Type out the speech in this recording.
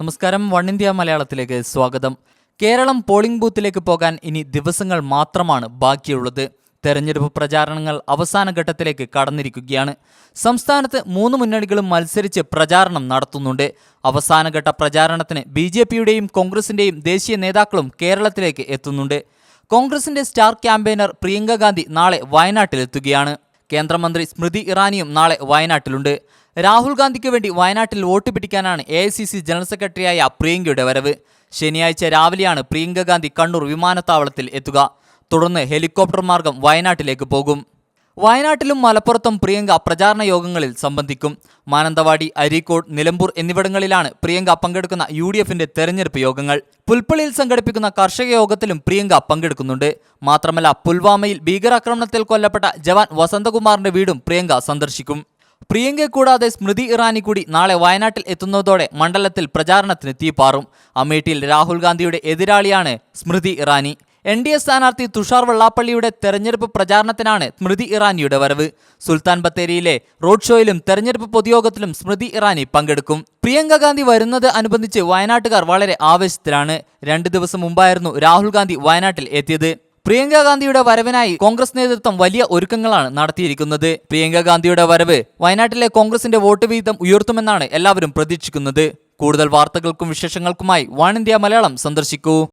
നമസ്കാരം. One India മലയാളത്തിലേക്ക് സ്വാഗതം. കേരളം പോളിംഗ് ബൂത്തിലേക്ക് പോകാൻ ഇനി ദിവസങ്ങൾ മാത്രമാണ് ബാക്കിയുള്ളത്. തെരഞ്ഞെടുപ്പ് പ്രചാരണങ്ങൾ അവസാന ഘട്ടത്തിലേക്ക് കടന്നിരിക്കുകയാണ്. സംസ്ഥാനത്ത് മൂന്ന് മുന്നണികളും മത്സരിച്ച് പ്രചാരണം നടത്തുന്നുണ്ട്. അവസാനഘട്ട പ്രചാരണത്തിന് ബി ജെ പിയുടെയും കോൺഗ്രസിന്റെയും ദേശീയ നേതാക്കളും കേരളത്തിലേക്ക് എത്തുന്നുണ്ട്. കോൺഗ്രസിന്റെ സ്റ്റാർ ക്യാമ്പയിനർ പ്രിയങ്ക ഗാന്ധി നാളെ വയനാട്ടിലെത്തുകയാണ്. കേന്ദ്രമന്ത്രി സ്മൃതി ഇറാനിയും നാളെ വയനാട്ടിലുണ്ട്. രാഹുൽ ഗാന്ധിക്ക് വേണ്ടി വയനാട്ടിൽ വോട്ട് പിടിക്കാനാണ് എ ജനറൽ സെക്രട്ടറിയായ പ്രിയങ്കയുടെ വരവ്. ശനിയാഴ്ച രാവിലെയാണ് പ്രിയങ്ക ഗാന്ധി കണ്ണൂർ വിമാനത്താവളത്തിൽ എത്തുക. തുടർന്ന് ഹെലികോപ്റ്റർ മാർഗം വയനാട്ടിലേക്ക് പോകും. വയനാട്ടിലും മലപ്പുറത്തും പ്രിയങ്ക പ്രചാരണ യോഗങ്ങളിൽ സംബന്ധിക്കും. മാനന്തവാടി അരീക്കോട് നിലമ്പൂർ എന്നിവിടങ്ങളിലാണ് പ്രിയങ്ക പങ്കെടുക്കുന്ന യു ഡി എഫിന്റെ തെരഞ്ഞെടുപ്പ് യോഗങ്ങൾ. പുൽപ്പള്ളിയിൽ സംഘടിപ്പിക്കുന്ന കർഷക യോഗത്തിലും പ്രിയങ്ക പങ്കെടുക്കുന്നുണ്ട്. മാത്രമല്ല പുൽവാമയിൽ ഭീകരാക്രമണത്തിൽ കൊല്ലപ്പെട്ട ജവാൻ വസന്തകുമാറിന്റെ വീടും പ്രിയങ്ക സന്ദർശിക്കും. പ്രിയങ്കയെ കൂടാതെ സ്മൃതി ഇറാനി കൂടി നാളെ വയനാട്ടിൽ എത്തുന്നതോടെ മണ്ഡലത്തിൽ പ്രചാരണത്തിന് തീപാറും അമേഠിയിൽ രാഹുൽ ഗാന്ധിയുടെ എതിരാളിയാണ് Smriti Irani. N D A സ്ഥാനാർത്ഥി തുഷാർ വെള്ളാപ്പള്ളിയുടെ തെരഞ്ഞെടുപ്പ് പ്രചാരണത്തിനാണ് സ്മൃതി ഇറാനിയുടെ വരവ്. സുൽത്താൻ ബത്തേരിയിലെ റോഡ് ഷോയിലും തെരഞ്ഞെടുപ്പ് പൊതുയോഗത്തിലും സ്മൃതി ഇറാനി പങ്കെടുക്കും. പ്രിയങ്ക ഗാന്ധി വരുന്നത് അനുബന്ധിച്ച് വയനാട്ടുകാർ വളരെ ആവേശത്തിലാണ്. രണ്ട് ദിവസം മുമ്പായിരുന്നു രാഹുൽ ഗാന്ധി വയനാട്ടിൽ എത്തിയത്. പ്രിയങ്ക ഗാന്ധിയുടെ വരവിനായി കോൺഗ്രസ് നേതൃത്വം വലിയ ഒരുക്കങ്ങളാണ് നടത്തിയിരിക്കുന്നത്. പ്രിയങ്ക ഗാന്ധിയുടെ വരവ് വയനാട്ടിലെ കോൺഗ്രസിന്റെ വോട്ട് വിഹിതം ഉയർത്തുമെന്നാണ് എല്ലാവരും പ്രതീക്ഷിക്കുന്നത്. കൂടുതൽ വാർത്തകൾക്കും വിശേഷങ്ങൾക്കുമായി വൺ ഇന്ത്യ മലയാളം സന്ദർശിക്കൂ.